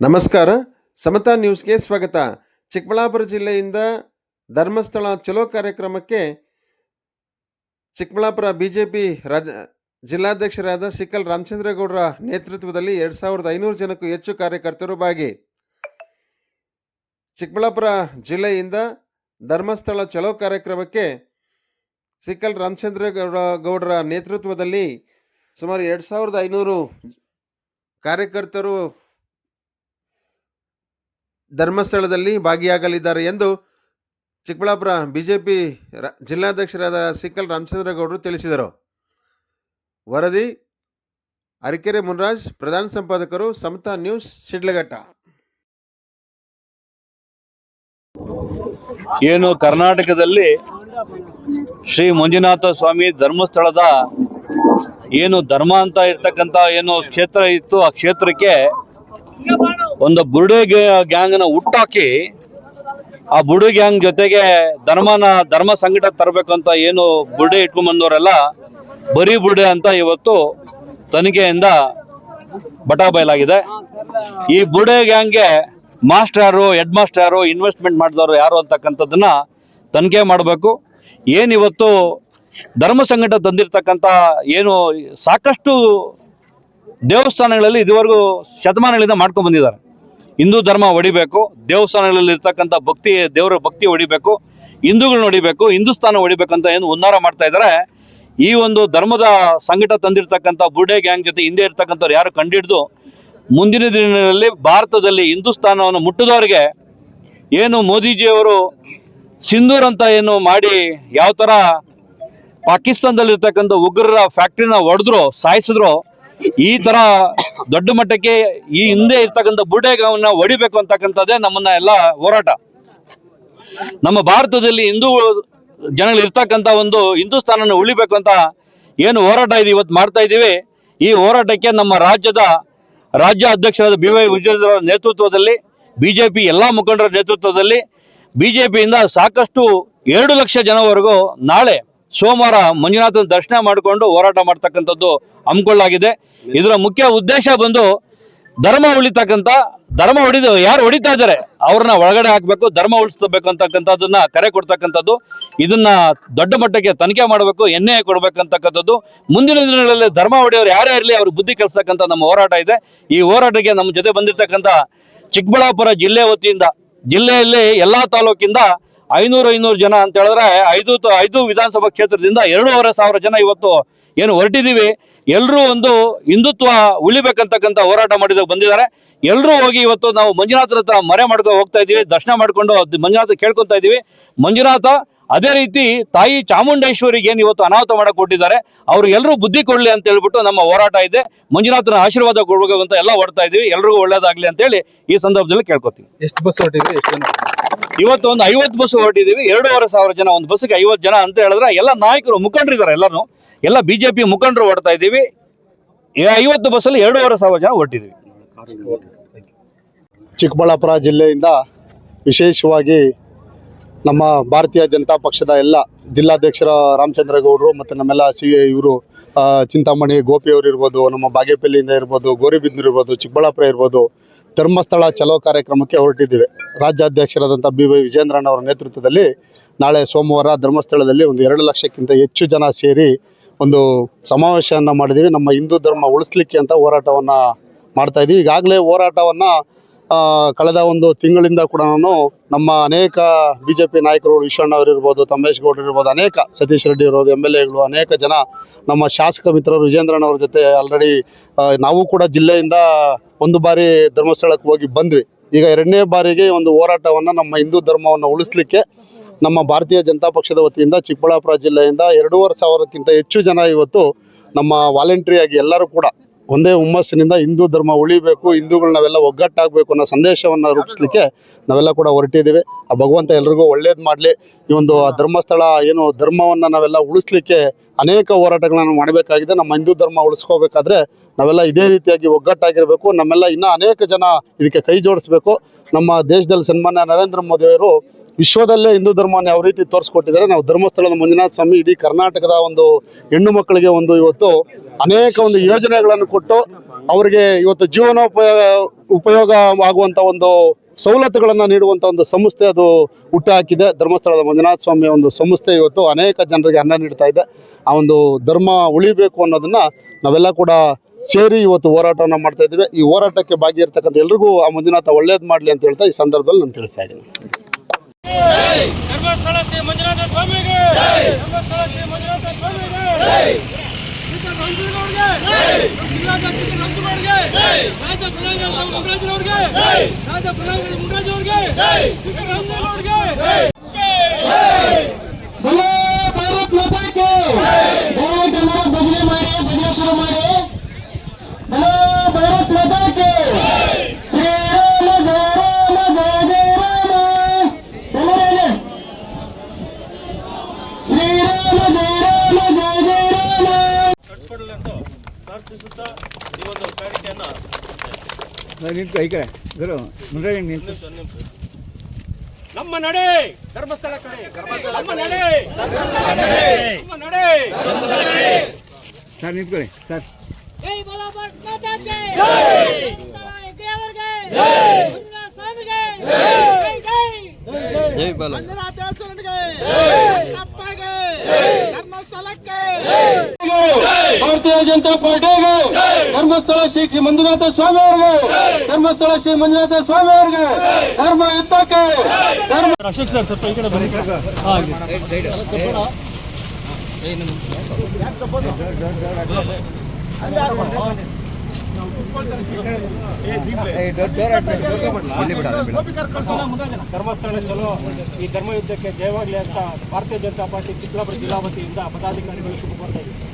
ನಮಸ್ಕಾರ. ಸಮತಾ ನ್ಯೂಸ್ಗೆ ಸ್ವಾಗತ. ಚಿಕ್ಕಬಳ್ಳಾಪುರ ಜಿಲ್ಲೆಯಿಂದ ಧರ್ಮಸ್ಥಳ ಚಲೋ ಕಾರ್ಯಕ್ರಮಕ್ಕೆ Chikkaballapura B J P Raja, ಜಿಲ್ಲಾಧ್ಯಕ್ಷರಾದ Sikkal ರಾಮಚಂದ್ರಗೌಡರ ನೇತೃತ್ವದಲ್ಲಿ ಎರಡು ಸಾವಿರದ ಐನೂರು ಜನಕ್ಕೂ ಹೆಚ್ಚು ಕಾರ್ಯಕರ್ತರು ಭಾಗಿ. ಚಿಕ್ಕಬಳ್ಳಾಪುರ ಜಿಲ್ಲೆಯಿಂದ ಧರ್ಮಸ್ಥಳ ಚಲೋ ಕಾರ್ಯಕ್ರಮಕ್ಕೆ ಸಿಕ್ಕಲ್ ರಾಮಚಂದ್ರಗೌಡ ಗೌಡರ ನೇತೃತ್ವದಲ್ಲಿ ಸುಮಾರು ಎರಡು ಸಾವಿರದ ಐನೂರು ಕಾರ್ಯಕರ್ತರು ಧರ್ಮಸ್ಥಳದಲ್ಲಿ ಭಾಗಿಯಾಗಲಿದ್ದಾರೆ ಎಂದು ಚಿಕ್ಕಬಳ್ಳಾಪುರ ಬಿಜೆಪಿ ರ, ಜಿಲ್ಲಾಧ್ಯಕ್ಷರಾದ ಸಿಕ್ಕಲ್ ರಾಮಚಂದ್ರಗೌಡರು ತಿಳಿಸಿದರು. ವರದಿ, ಅರಕೆರೆ ಮುನ್ರಾಜ್, ಪ್ರಧಾನ ಸಂಪಾದಕರು, ಸಮತಾ ನ್ಯೂಸ್, ಶಿಡ್ಲಘಟ್ಟ. ಏನು ಕರ್ನಾಟಕದಲ್ಲಿ ಶ್ರೀ ಮಂಜುನಾಥ ಸ್ವಾಮಿ ಧರ್ಮಸ್ಥಳದ ಏನು ಧರ್ಮ ಅಂತ ಇರ್ತಕ್ಕಂಥ ಏನು ಕ್ಷೇತ್ರ ಇತ್ತು, ಆ ಕ್ಷೇತ್ರಕ್ಕೆ ಒಂದು ಬುರುಡೆ ಗ್ಯಾಂಗ್ನ ಹುಟ್ಟಾಕಿ ಆ ಬುರುಡೆ ಗ್ಯಾಂಗ್ ಜೊತೆಗೆ ಧರ್ಮನ ಧರ್ಮ ಸಂಘಟ ತರಬೇಕು ಅಂತ ಏನು ಬುರುಡೆ ಇಟ್ಕೊಂಡ್ ಬಂದವರೆಲ್ಲ ಬರೀ ಬುರುಡೆ ಅಂತ ಇವತ್ತು ತನಿಖೆಯಿಂದ ಬಟಾ ಬಯಲಾಗಿದೆ. ಈ ಬುರುಡೆ ಗ್ಯಾಂಗ್ಗೆ ಮಾಸ್ಟರ್ ಯಾರು ಹೆಡ್ ಮಾಸ್ಟರ್ ಯಾರು ಇನ್ವೆಸ್ಟ್ಮೆಂಟ್ ಮಾಡಿದವರು ಯಾರು ಅಂತಕ್ಕಂಥದ್ದನ್ನ ತನಿಖೆ ಮಾಡಬೇಕು. ಏನಿವತ್ತು ಧರ್ಮ ಸಂಘಟ ತಂದಿರ್ತಕ್ಕಂಥ ಏನು ಸಾಕಷ್ಟು ದೇವಸ್ಥಾನಗಳಲ್ಲಿ ಇದುವರೆಗೂ ಶತಮಾನಗಳಿಂದ ಮಾಡ್ಕೊಂಡು ಬಂದಿದ್ದಾರೆ. ಹಿಂದೂ ಧರ್ಮ ಹೊಡಿಬೇಕು ದೇವಸ್ಥಾನಗಳಲ್ಲಿ ಇರ್ತಕ್ಕಂಥ ಭಕ್ತಿ, ದೇವರ ಭಕ್ತಿ ಹೊಡಿಬೇಕು ಹಿಂದೂಗಳನ್ನ ಹೊಡಿಬೇಕು ಹಿಂದೂಸ್ತಾನ ಅಂತ ಏನು ಉನ್ನಾರ ಮಾಡ್ತಾ ಇದ್ದಾರೆ ಈ ಒಂದು ಧರ್ಮದ ಸಂಘಟ ತಂದಿರ್ತಕ್ಕಂಥ ಬುರ್ಡೆ ಗ್ಯಾಂಗ್ ಜೊತೆ ಹಿಂದೆ ಇರ್ತಕ್ಕಂಥವ್ರು ಯಾರು ಕಂಡಿಡ್ದು, ಮುಂದಿನ ದಿನಗಳಲ್ಲಿ ಭಾರತದಲ್ಲಿ ಹಿಂದೂಸ್ತಾನವನ್ನು ಮುಟ್ಟಿದವರಿಗೆ ಏನು ಮೋದಿಜಿಯವರು ಸಿಂಧೂರ್ ಅಂತ ಏನು ಮಾಡಿ ಯಾವ ಥರ ಪಾಕಿಸ್ತಾನದಲ್ಲಿರ್ತಕ್ಕಂಥ ಉಗ್ರರ ಫ್ಯಾಕ್ಟ್ರಿನ ಹೊಡೆದ್ರು ಸಾಯಿಸಿದ್ರು ಈ ತರ ದೊಡ್ಡ ಮಟ್ಟಕ್ಕೆ ಈ ಹಿಂದೆ ಇರ್ತಕ್ಕಂಥ ಬುಡೇಗವನ್ನ ಹೊಡಿಬೇಕು ಅಂತಕ್ಕಂಥದ್ದೇ ನಮ್ಮನ್ನ ಎಲ್ಲ ಹೋರಾಟ. ನಮ್ಮ ಭಾರತದಲ್ಲಿ ಹಿಂದೂ ಜನಗಳು ಇರ್ತಕ್ಕಂಥ ಒಂದು ಹಿಂದೂಸ್ತಾನ ಉಳಿಬೇಕು ಅಂತ ಏನು ಹೋರಾಟ ಇದೆ ಇವತ್ತು ಮಾಡ್ತಾ ಇದ್ದೀವಿ. ಈ ಹೋರಾಟಕ್ಕೆ ನಮ್ಮ ರಾಜ್ಯದ ರಾಜ್ಯ ಅಧ್ಯಕ್ಷರಾದ ಬಿ ವೈ ವಿಜಯೇಂದ್ರ ನೇತೃತ್ವದಲ್ಲಿ, ಬಿಜೆಪಿ ಎಲ್ಲ ಮುಖಂಡರ ನೇತೃತ್ವದಲ್ಲಿ, ಬಿಜೆಪಿಯಿಂದ ಸಾಕಷ್ಟು ಎರಡು ಲಕ್ಷ ಜನವರೆಗೂ ನಾಳೆ ಸೋಮವಾರ ಮಂಜುನಾಥನ ದರ್ಶನ ಮಾಡಿಕೊಂಡು ಹೋರಾಟ ಮಾಡ್ತಕ್ಕಂಥದ್ದು ಹಮ್ಮಿಕೊಳ್ಳಲಾಗಿದೆ. ಇದರ ಮುಖ್ಯ ಉದ್ದೇಶ ಬಂದು ಧರ್ಮ ಉಳಿತಕ್ಕಂಥ, ಧರ್ಮ ಹೊಡಿದು, ಯಾರು ಹೊಡಿತಾ ಇದ್ದಾರೆ ಅವ್ರನ್ನ ಒಳಗಡೆ ಹಾಕಬೇಕು, ಧರ್ಮ ಉಳಿಸ್ಬೇಕು ಅಂತಕ್ಕಂಥದ್ದನ್ನ ಕರೆ ಕೊಡ್ತಕ್ಕಂಥದ್ದು, ಇದನ್ನ ದೊಡ್ಡ ಮಟ್ಟಕ್ಕೆ ತನಿಖೆ ಮಾಡಬೇಕು, ಎನ್ಎ ಕೊಡ್ಬೇಕಂತಕ್ಕಂಥದ್ದು, ಮುಂದಿನ ದಿನಗಳಲ್ಲಿ ಧರ್ಮ ಹೊಡೆಯವ್ರು ಯಾರೇ ಇರಲಿ ಅವ್ರಿಗೆ ಬುದ್ಧಿ ಕಲಿಸ್ತಕ್ಕಂಥ ನಮ್ಮ ಹೋರಾಟ ಇದೆ. ಈ ಹೋರಾಟಕ್ಕೆ ನಮ್ಮ ಜೊತೆ ಬಂದಿರತಕ್ಕಂಥ ಚಿಕ್ಕಬಳ್ಳಾಪುರ ಜಿಲ್ಲೆ ವತಿಯಿಂದ, ಜಿಲ್ಲೆಯಲ್ಲಿ ಎಲ್ಲಾ ತಾಲೂಕಿಂದ ಐನೂರು ಐನೂರು ಜನ ಅಂತ ಹೇಳಿದ್ರೆ ಐದು ಐದು ವಿಧಾನಸಭಾ ಕ್ಷೇತ್ರದಿಂದ ಎರಡೂವರೆ ಸಾವಿರ ಜನ ಇವತ್ತು ಏನು ಹೊರಟಿದ್ದೀವಿ. ಎಲ್ಲರೂ ಒಂದು ಹಿಂದುತ್ವ ಉಳಿಬೇಕಂತಕ್ಕಂಥ ಹೋರಾಟ ಮಾಡಿದ ಬಂದಿದ್ದಾರೆ. ಎಲ್ಲರೂ ಹೋಗಿ ಇವತ್ತು ನಾವು ಮಂಜುನಾಥರ ಹತ್ರ ಮರೆ ಮಾಡ್ಕೊಂಡು ಹೋಗ್ತಾ ಇದ್ದೀವಿ. ದರ್ಶನ ಮಾಡಿಕೊಂಡು ಮಂಜುನಾಥ ಕೇಳ್ಕೊತಾ ಇದ್ದೀವಿ. ಮಂಜುನಾಥ ಅದೇ ರೀತಿ ತಾಯಿ ಚಾಮುಂಡೇಶ್ವರಿಗೆ ಏನು ಇವತ್ತು ಅನಾಹುತ ಮಾಡಕ್ ಕೊಟ್ಟಿದ್ದಾರೆ ಅವ್ರು ಎಲ್ಲರೂ ಬುದ್ಧಿ ಕೊಡ್ಲಿ ಅಂತ ಹೇಳ್ಬಿಟ್ಟು ನಮ್ಮ ಹೋರಾಟ ಇದೆ. ಮಂಜುನಾಥನ ಆಶೀರ್ವಾದ ಕೊಡಬೇಕು ಅಂತ ಎಲ್ಲ ಹೊಡ್ತಾ ಇದೀವಿ ಎಲ್ರಿಗೂ ಒಳ್ಳೇದಾಗ್ಲಿ ಅಂತ ಹೇಳಿ ಈ ಸಂದರ್ಭದಲ್ಲಿ ಕೇಳ್ಕೊತೀವಿ ಎಷ್ಟು ಬಸ್ ಹೊರಟಿದ್ವಿ ಎಷ್ಟು ಜನ ಇವತ್ತು ಒಂದು ಐವತ್ತು ಬಸ್ ಹೊರಟಿದೀವಿ ಎರಡೂವರೆ ಸಾವಿರ ಜನ ಒಂದು ಬಸ್ಗೆ ಐವತ್ತು ಜನ ಅಂತ ಹೇಳಿದ್ರೆ ಎಲ್ಲ ನಾಯಕರು ಮುಖಂಡರು ಇದ್ದಾರೆ ಎಲ್ಲರೂ ಎಲ್ಲ ಬಿಜೆಪಿ ಮುಖಂಡರು ಹೊಡ್ತಾ ಇದ್ದೀವಿ. ಈ ಐವತ್ತು ಬಸ್ಸಲ್ಲಿ ಎರಡೂವರೆ ಸಾವಿರ ಜನ ಹೊರಟಿದ್ದೀವಿ. ಚಿಕ್ಕಬಳ್ಳಾಪುರ ಜಿಲ್ಲೆಯಿಂದ ವಿಶೇಷವಾಗಿ ನಮ್ಮ ಭಾರತೀಯ ಜನತಾ ಪಕ್ಷದ ಎಲ್ಲ ಜಿಲ್ಲಾಧ್ಯಕ್ಷರ ರಾಮಚಂದ್ರಗೌಡರು ಮತ್ತು ನಮ್ಮೆಲ್ಲ ಸಿ ಇವರು ಚಿಂತಾಮಣಿ ಗೋಪಿಯವರು ಇರ್ಬೋದು, ನಮ್ಮ ಬಾಗೇಪಲ್ಲಿಯಿಂದ ಇರ್ಬೋದು ಗೋರಿಬಿದ್ನೂರು ಇರ್ಬೋದು, ಚಿಕ್ಕಬಳ್ಳಾಪುರ ಇರ್ಬೋದು, ಧರ್ಮಸ್ಥಳ ಚಲೋ ಕಾರ್ಯಕ್ರಮಕ್ಕೆ ಹೊರಟಿದ್ದೇವೆ. ರಾಜ್ಯಾಧ್ಯಕ್ಷರಾದಂಥ ಬಿ ವೈ ವಿಜೇಂದ್ರಣ್ಣ ಅವರ ನೇತೃತ್ವದಲ್ಲಿ ನಾಳೆ ಸೋಮವಾರ ಧರ್ಮಸ್ಥಳದಲ್ಲಿ ಒಂದು ಎರಡು ಲಕ್ಷಕ್ಕಿಂತ ಹೆಚ್ಚು ಜನ ಸೇರಿ ಒಂದು ಸಮಾವೇಶವನ್ನು ಮಾಡಿದ್ದೀವಿ. ನಮ್ಮ ಹಿಂದೂ ಧರ್ಮ ಉಳಿಸ್ಲಿಕ್ಕೆ ಅಂತ ಹೋರಾಟವನ್ನು ಮಾಡ್ತಾ ಇದ್ದೀವಿ ಈಗಾಗಲೇ ಹೋರಾಟವನ್ನು ಕಳೆದ ಒಂದು ತಿಂಗಳಿಂದ ಕೂಡ ನಾನು ನಮ್ಮ ಅನೇಕ ಬಿ ಜೆ ಪಿ ನಾಯಕರು ವಿಶ್ವಣ್ಣ ಅವರು ಇರ್ಬೋದು ತಮೇಶ್ ಗೌಡರು ಇರ್ಬೋದು, ಅನೇಕ ಸತೀಶ್ ರೆಡ್ಡಿ ಇರ್ಬೋದು ಎಂ ಎಲ್ ಎಗಳು ಅನೇಕ ಜನ ನಮ್ಮ ಶಾಸಕ ಮಿತ್ರರು ವಿಜೇಂದ್ರಣ್ಣ ಅವ್ರ ಜೊತೆ ಆಲ್ರೆಡಿ ನಾವು ಕೂಡ ಜಿಲ್ಲೆಯಿಂದ ಒಂದು ಬಾರಿ ಧರ್ಮಸ್ಥಳಕ್ಕೆ ಹೋಗಿ ಬಂದ್ವಿ. ಈಗ ಎರಡನೇ ಬಾರಿಗೆ ಒಂದು ಹೋರಾಟವನ್ನು ನಮ್ಮ ಹಿಂದೂ ಧರ್ಮವನ್ನು ಉಳಿಸ್ಲಿಕ್ಕೆ ನಮ್ಮ ಭಾರತೀಯ ಜನತಾ ಪಕ್ಷದ ವತಿಯಿಂದ ಚಿಕ್ಕಬಳ್ಳಾಪುರ ಜಿಲ್ಲೆಯಿಂದ ಎರಡೂವರೆ ಸಾವಿರಕ್ಕಿಂತ ಹೆಚ್ಚು ಜನ ಇವತ್ತು ನಮ್ಮ ವಾಲಂಟ್ರಿಯಾಗಿ ಎಲ್ಲರೂ ಕೂಡ ಒಂದೇ ಹುಮ್ಮಸ್ಸಿನಿಂದ ಹಿಂದೂ ಧರ್ಮ ಉಳಿಬೇಕು, ಹಿಂದೂಗಳು ನಾವೆಲ್ಲ ಒಗ್ಗಟ್ಟಾಗಬೇಕು ಅನ್ನೋ ಸಂದೇಶವನ್ನು ರೂಪಿಸ್ಲಿಕ್ಕೆ ನಾವೆಲ್ಲ ಕೂಡ ಹೊರಟಿದ್ದೀವಿ. ಆ ಭಗವಂತ ಎಲ್ರಿಗೂ ಒಳ್ಳೇದು ಮಾಡಲಿ. ಈ ಒಂದು ಧರ್ಮಸ್ಥಳ ಏನು ಧರ್ಮವನ್ನು ನಾವೆಲ್ಲ ಉಳಿಸ್ಲಿಕ್ಕೆ ಅನೇಕ ಹೋರಾಟಗಳನ್ನು ಮಾಡಬೇಕಾಗಿದೆ. ನಮ್ಮ ಹಿಂದೂ ಧರ್ಮ ಉಳಿಸ್ಕೋಬೇಕಾದ್ರೆ ನಾವೆಲ್ಲ ಇದೇ ರೀತಿಯಾಗಿ ಒಗ್ಗಟ್ಟಾಗಿರಬೇಕು. ನಮ್ಮೆಲ್ಲ ಇನ್ನೂ ಅನೇಕ ಜನ ಇದಕ್ಕೆ ಕೈ ಜೋಡಿಸ್ಬೇಕು. ನಮ್ಮ ದೇಶದಲ್ಲಿ ಸನ್ಮಾನ್ಯ ನರೇಂದ್ರ ಮೋದಿಯವರು ವಿಶ್ವದಲ್ಲೇ ಹಿಂದೂ ಧರ್ಮವನ್ನು ಯಾವ ರೀತಿ ತೋರಿಸ್ಕೊಟ್ಟಿದ್ದಾರೆ, ನಾವು ಧರ್ಮಸ್ಥಳದ ಮಂಜುನಾಥ ಸ್ವಾಮಿ ಇಡೀ ಕರ್ನಾಟಕದ ಒಂದು ಹೆಣ್ಣು ಮಕ್ಕಳಿಗೆ ಒಂದು ಇವತ್ತು ಅನೇಕ ಒಂದು ಯೋಜನೆಗಳನ್ನು ಕೊಟ್ಟು ಅವರಿಗೆ ಇವತ್ತು ಜೀವನೋಪಯೋಗ, ಉಪಯೋಗ ಆಗುವಂಥ ಒಂದು ಸವಲತ್ತುಗಳನ್ನು ನೀಡುವಂಥ ಒಂದು ಸಂಸ್ಥೆ ಅದು ಹುಟ್ಟುಹಾಕಿದೆ ಧರ್ಮಸ್ಥಳದ ಮಂಜುನಾಥ ಸ್ವಾಮಿ ಒಂದು ಸಂಸ್ಥೆ ಇವತ್ತು ಅನೇಕ ಜನರಿಗೆ ಅನ್ನ ನೀಡ್ತಾ ಇದೆ. ಆ ಒಂದು ಧರ್ಮ ಉಳಿಬೇಕು ಅನ್ನೋದನ್ನ ನಾವೆಲ್ಲ ಕೂಡ ಸೇರಿ ಇವತ್ತು ಹೋರಾಟವನ್ನು ಮಾಡ್ತಾ ಇದ್ದೀವಿ. ಈ ಹೋರಾಟಕ್ಕೆ ಭಾಗಿಯಿರ್ತಕ್ಕಂಥ ಎಲ್ರಿಗೂ ಆ ಮಂಜುನಾಥ ಒಳ್ಳೇದು ಮಾಡಲಿ ಅಂತ ಹೇಳ್ತಾ ಈ ಸಂದರ್ಭದಲ್ಲಿ ನಾನು ತಿಳಿಸ್ತಾ ಇದ್ದೀನಿ. ಧರ್ಮಸ್ಥಳ ಶ್ರೀ ಮಂಜುನಾಥ ಸ್ವಾಮಿಗೆ! ಧರ್ಮಸ್ಥಳ ಶ್ರೀ ಮಂಜುನಾಥ ಸ್ವಾಮಿಗೆ! ಸ್ಪೀಕರ್ ರಂಜನಗೌಡ್ಗೆ ಜಿಲ್ಲಾಧ್ಯಕ್ಷ ರಂಜನಗೌಡ್ಗೆ ರಾಜ್ಯ ಪ್ರಧಾನ ಮುನ್ರಾಜನವ್ರಿಗೆ ರಾಜ್ಯ ಪ್ರಧಾನ ಮುನ್ರಾಜನವ್ರಿಗೆ ಸ್ಪೀಕರ್ ರಂಜನಗೌಡ್ಗೆ ಭಾರತ್ ನಿಂತು ಈ ಕಡೆ. ಗುರು ಮುಂದೆ ನಿಂತು ನಮ್ಮ ನಡೆ! ಧರ್ಮಸ್ಥಳ ಕಡೆ. ನಮ್ಮ ನಡೆ! ನಮ್ಮ ನಡೆ! ಸರ್ ನಿಂತ್ಕೊಳ್ಳಿ. ಸರ್. ಜೈ ಬೋಲಾ ಭಾರತ್ ಮಾತಾ ಕಿ ಜೈ ದೇವರಿಗೆ ಜೈ ಸ್ವಾಮಿಗೆ ಜೈ ಜೈ ಜೈ ಬೋಲಾ ಮಂಜುನಾಥೇಶ್ವರನಿಗೆ ಅಪ್ಪಗೆ ಧರ್ಮಸ್ಥಳಕ್ಕೆ ಭಾರತೀಯ ಜನತಾ ಪಾರ್ಟಿಗೆ ಧರ್ಮಸ್ಥಳ ಶ್ರೀ ಶ್ರೀ ಮಂಜುನಾಥ ಸ್ವಾಮಿ ಅವರಿಗೆ ಧರ್ಮಸ್ಥಳ ಶ್ರೀ ಮಂಜುನಾಥ ಸ್ವಾಮಿ ಅವರಿಗೆ ಧರ್ಮ ಯುದ್ಧಕ್ಕೆ ಧರ್ಮ ಅಶೋಕ್ ಸರ್ ಸ್ವಲ್ಪ ಈ ಕಡೆ ಬನ್ನಿ. ಧರ್ಮಸ್ಥಳ ಚಲೋ. ಈ ಧರ್ಮ ಯುದ್ಧಕ್ಕೆ ಜಯವಾಗಲಿ ಅಂತ ಭಾರತೀಯ ಜನತಾ ಪಾರ್ಟಿ ಚಿಕ್ಕಬಳ್ಳಾಪುರ ಜಿಲ್ಲಾ ವತಿಯಿಂದ ಪದಾಧಿಕಾರಿಗಳು ಶುಭ ಕೋರ್ತಾ ಇದ್ದೀವಿ